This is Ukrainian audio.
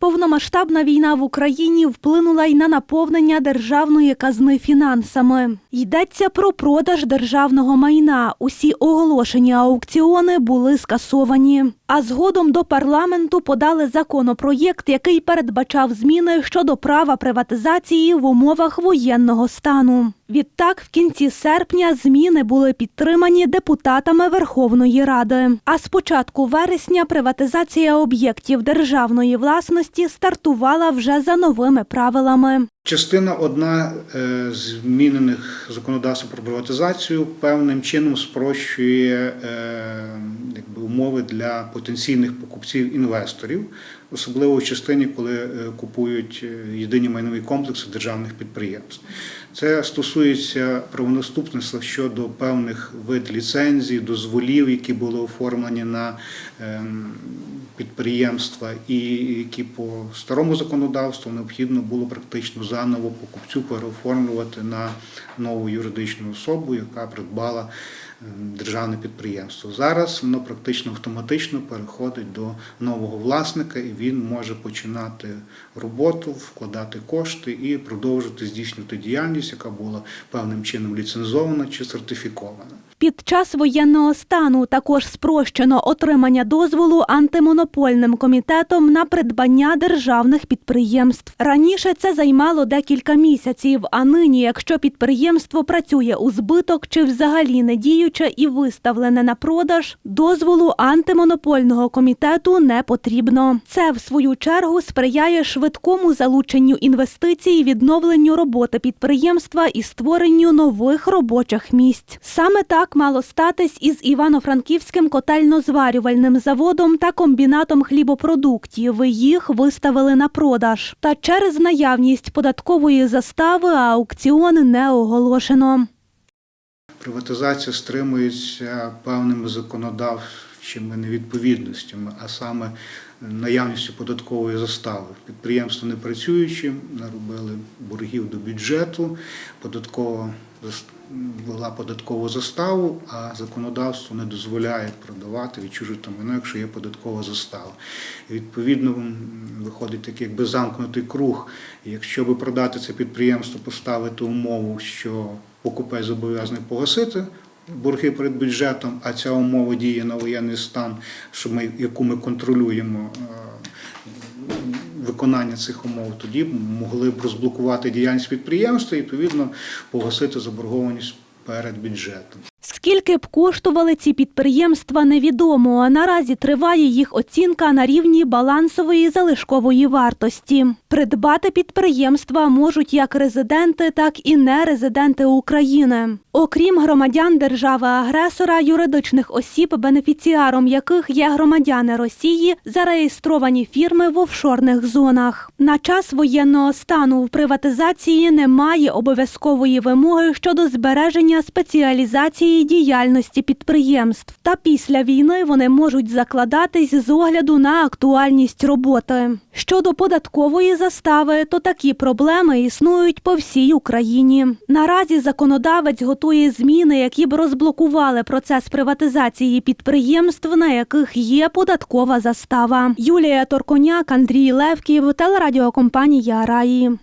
Повномасштабна війна в Україні вплинула й на наповнення державної казни фінансами. Йдеться про продаж державного майна. Усі оголошені аукціони були скасовані. А згодом до парламенту подали законопроєкт, який передбачав зміни щодо права приватизації в умовах воєнного стану. Відтак, в кінці серпня зміни були підтримані депутатами Верховної Ради. А з початку вересня приватизація об'єктів державної власності стартувала вже за новими правилами. Частина одна е, змінених законодавства про приватизацію певним чином спрощує е, умови для потенційних покупців інвесторів, особливо в частині, коли е, купують е, єдині майнові комплекси державних підприємств. Це стосується правонаступництва щодо певних вид ліцензій, дозволів, які були оформлені на ем, підприємства, і які по старому законодавству необхідно було практично заново покупцю переоформлювати на нову юридичну особу, яка придбала державне підприємство. Зараз воно практично автоматично переходить до нового власника, і він може починати роботу, вкладати кошти і продовжити здійснювати діяльність, яка була певним чином ліцензована чи сертифікована. Під час воєнного стану також спрощено отримання дозволу антимонопольним комітетом на придбання державних підприємств. Раніше це займало декілька місяців, а нині, якщо підприємство працює у збиток чи взагалі не діюче і виставлене на продаж, дозволу антимонопольного комітету не потрібно. Це в свою чергу сприяє швидкому залученню інвестицій, відновленню роботи підприємства і створенню нових робочих місць. Саме так мало статись із Івано-Франківським котельно-зварювальним заводом та комбінатом хлібопродуктів. Їх виставили на продаж. Та через наявність податкової застави аукціон не оголошено. Приватизація стримується певними законодавчими невідповідностями, а саме наявністю податкової застави. Підприємства не працюючи, наробили боргів до бюджету, податкова зас- ввела податкову заставу, а законодавство не дозволяє продавати відчужити майно, якщо є податкова застава. І відповідно виходить такий якби замкнутий круг. Якщо би продати це підприємство, поставити умову, що покупець зобов'язаний погасити борги перед бюджетом, а ця умова діє на воєнний стан, що ми, яку ми контролюємо. Виконання цих умов тоді могли б розблокувати діяльність підприємства і відповідно погасити заборгованість перед бюджетом. Скільки б коштували ці підприємства, невідомо. А наразі триває їх оцінка на рівні балансової залишкової вартості. Придбати підприємства можуть як резиденти, так і нерезиденти України. Окрім громадян держави-агресора, юридичних осіб, бенефіціаром яких є громадяни Росії, зареєстровані фірми в офшорних зонах. На час воєнного стану в приватизації немає обов'язкової вимоги щодо збереження спеціалізації діяльності підприємств. Та після війни вони можуть закладатись з огляду на актуальність роботи. Щодо податкової застави, то такі проблеми існують по всій Україні. Наразі законодавець готує зміни, які б розблокували процес приватизації підприємств, на яких є податкова застава. Юлія Торконяк, Андрій Левків, телерадіокомпанія Раї.